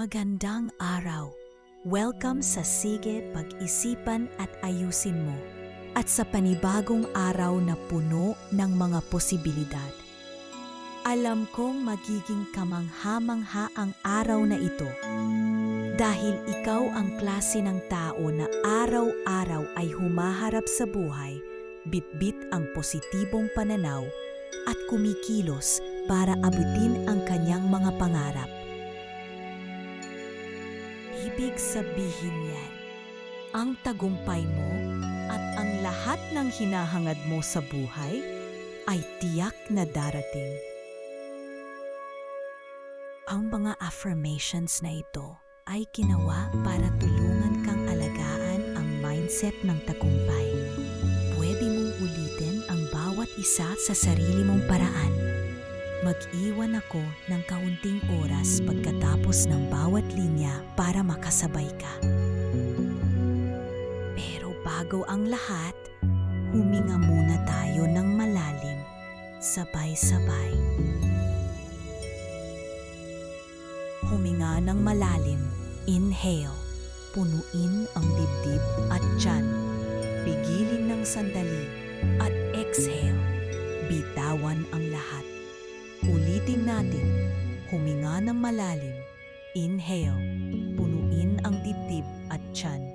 Magandang araw. Welcome sa Sige Pag-isipan at Ayusin Mo at sa panibagong araw na puno ng mga posibilidad. Alam kong magiging kamangha-mangha ang araw na ito dahil ikaw ang klase ng tao na araw-araw ay humaharap sa buhay, bitbit ang positibong pananaw at kumikilos para abutin ang kanyang mga pangarap. Ibig sabihin yan, ang tagumpay mo at ang lahat ng hinahangad mo sa buhay ay tiyak na darating. Ang mga affirmations na ito ay ginawa para tulungan kang alagaan ang mindset ng tagumpay. Pwede mong ulitin ang bawat isa sa sarili mong paraan. Mag-iwan ako ng kaunting oras pagkatapos ng bawat linya para makasabay ka. Pero bago ang lahat, huminga muna tayo ng malalim, sabay-sabay. Huminga ng malalim, inhale, punuin ang dibdib at tiyan. Pigilin ng sandali at exhale, bitawan ang lahat. Ulitin natin, huminga ng malalim, inhale, punuin ang dibdib at tiyan.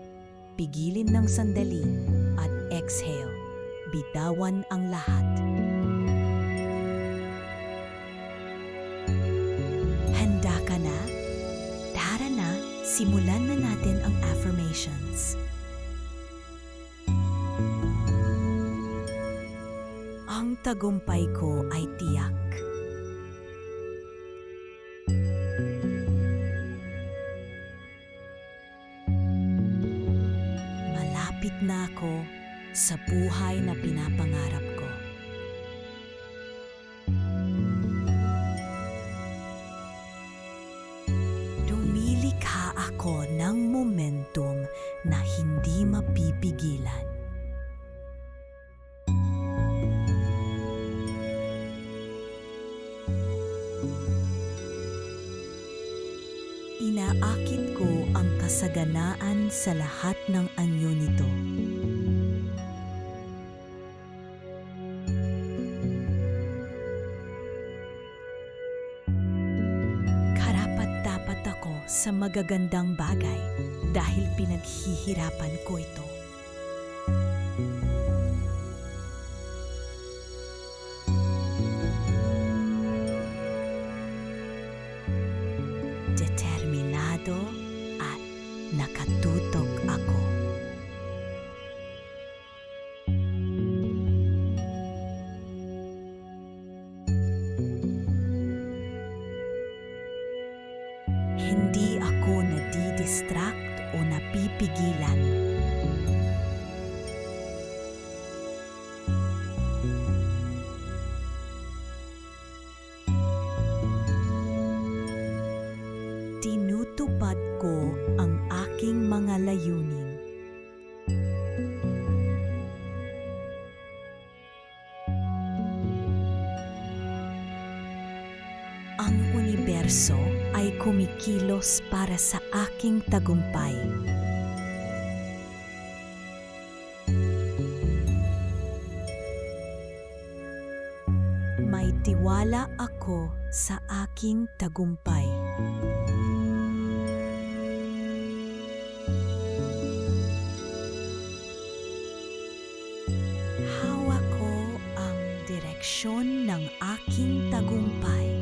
Pigilin ng sandali at exhale, bitawan ang lahat. Handa ka na? Tara na, simulan na natin ang affirmations. Ang tagumpay ko ay tiyak. Ako sa buhay na pinapangarap ko. Lumilikha ako ng momentum na hindi mapipigilan. Inaakit ko ang kasaganaan sa lahat ng anyo nito. Sa magagandang bagay dahil pinaghihirapan ko ito. Determinado Hindi ako nadidistract o napipigilan. Tinutupad ko ang aking mga layunin. Ang universo ay kumikilos para sa aking tagumpay. May tiwala ako sa aking tagumpay. Hawak ko ang direksyon ng aking tagumpay.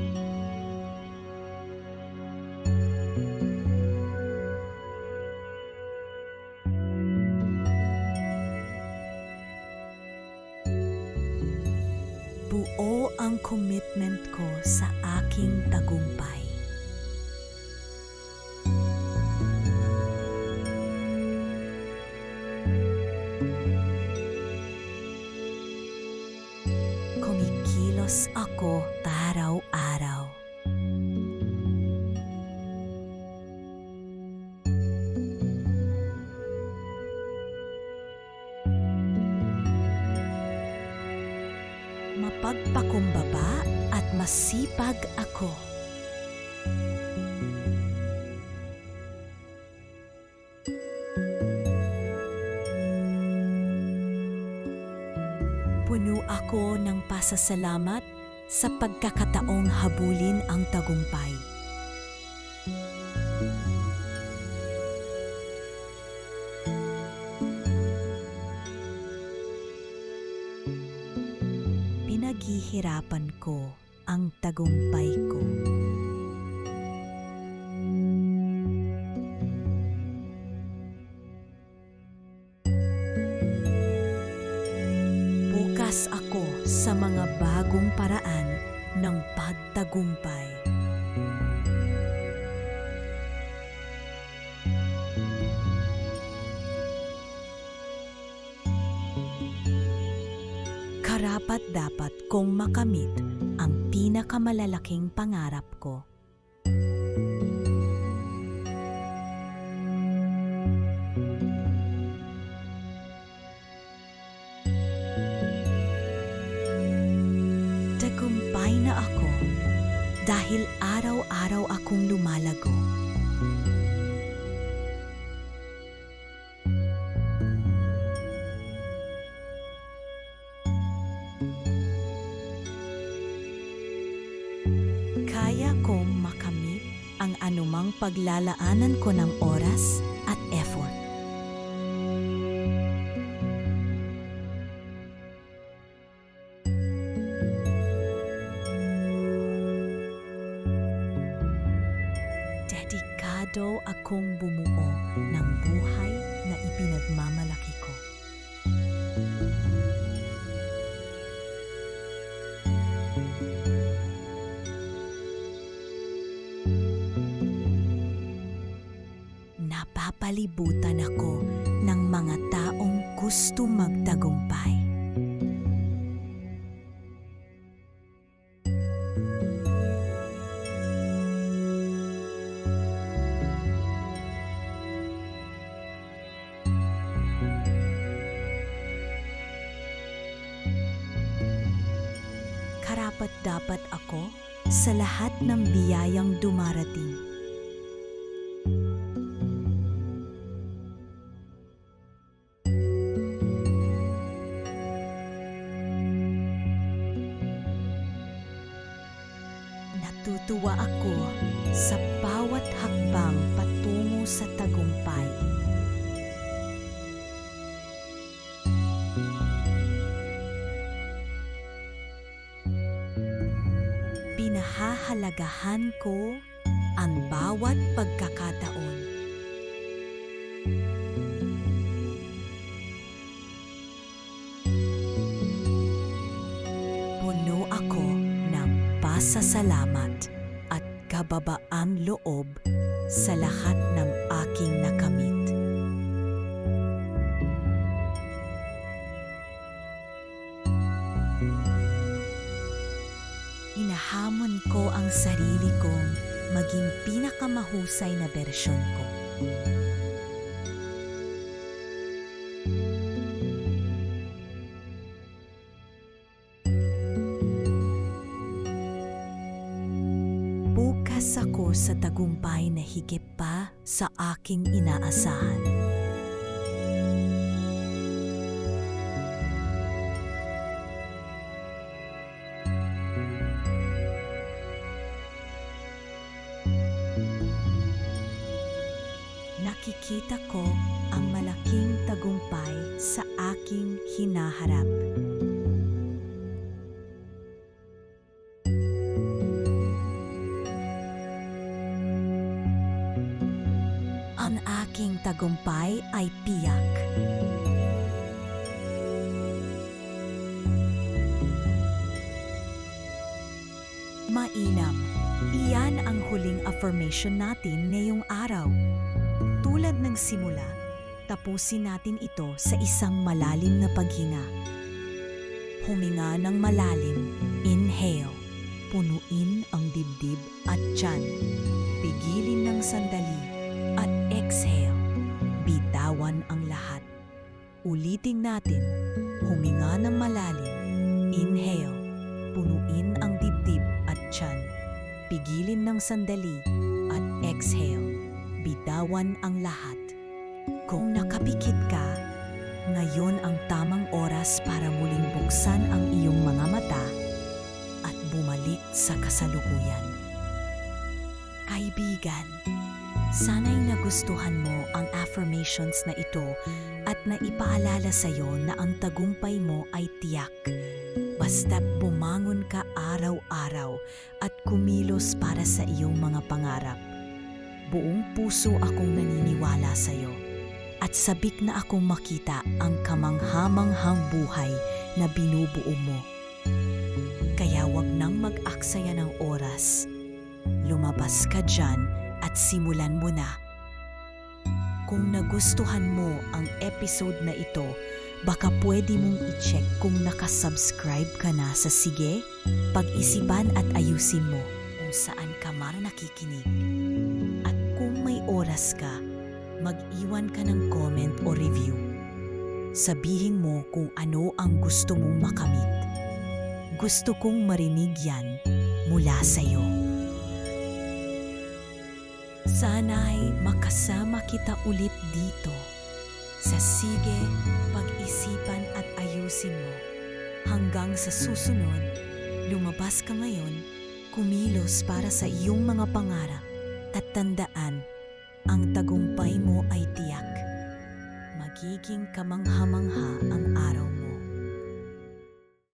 Buo ang commitment ko sa aking tagumpay. magpakumbaba at masipag ako. Puno ako ng pasasalamat sa pagkakataong habulin ang tagumpay. Pinaghihirapan ko ang tagumpay ko. Bukas ako sa mga bagong paraan ng pagtagumpay. Karapat dapat kong makamit ang pinakamalalaking pangarap ko. Tagumpay na ako dahil araw-araw akong lumalago. Paglalaanan ko ng oras at effort. Dedikado akong bumuo ng buhay na ipinagmamalaki ko. Napapalibutan ako ng mga taong gusto magtagumpay. Karapat dapat ako sa lahat ng biyayang dumarating. Natutuwa ako sa bawat hakbang patungo sa tagumpay. Pinahahalagahan ko ang bawat pagkakataon. Puno ako ng pasasalamat at kababaan loob sa lahat ng aking nakamit. Inahamon ko ang sarili kong maging pinakamahusay na bersyon ko. Bukas ako sa tagumpay na higit pa sa aking inaasahan. Nakikita ko ang malaking tagumpay sa aking hinaharap. Tagumpay ay piyak. Mainam. Iyan ang huling affirmation natin ngayong araw. Tulad ng simula, tapusin natin ito sa isang malalim na paghinga. Huminga ng malalim, inhale, punuin ang dibdib at tiyan. Pigilin ng sandali at exhale, bitawan ang lahat. Ulitin natin, huminga ng malalim, inhale, punuin ang dibdib at tiyan. Pigilin ng sandali at exhale, bitawan ang lahat. Kung nakapikit ka, Ngayon ang tamang oras para muling buksan ang iyong mga mata at bumalik sa kasalukuyan. Kaibigan, sana'y nagustuhan mo ang affirmations na ito at naipaalala sa iyo na ang tagumpay mo ay tiyak. Basta't bumangon ka araw-araw at kumilos para sa iyong mga pangarap. Buong puso akong naniniwala sa iyo at sabik na akong makita ang kamanghamanghang buhay na binubuo mo. Kaya wag nang mag-aksaya ng oras. Lumabas ka dyan at simulan mo na. Kung nagustuhan mo ang episode na ito, baka pwede mong i-check kung nakasubscribe ka na sa Sige, Pag-isipan at Ayusin Mo kung saan ka man nakikinig. At kung may oras ka, mag-iwan ka ng comment o review. Sabihin mo kung ano ang gusto mong makamit. Gusto kong marinig yan mula sa'yo. Sana'y makasama kita ulit dito sa Sige, Pag-isipan at Ayusin Mo. Hanggang sa susunod, lumabas ka ngayon, kumilos para sa iyong mga pangarap at tandaan, ang tagumpay mo ay tiyak. Magiging kamangha-mangha ang araw mo.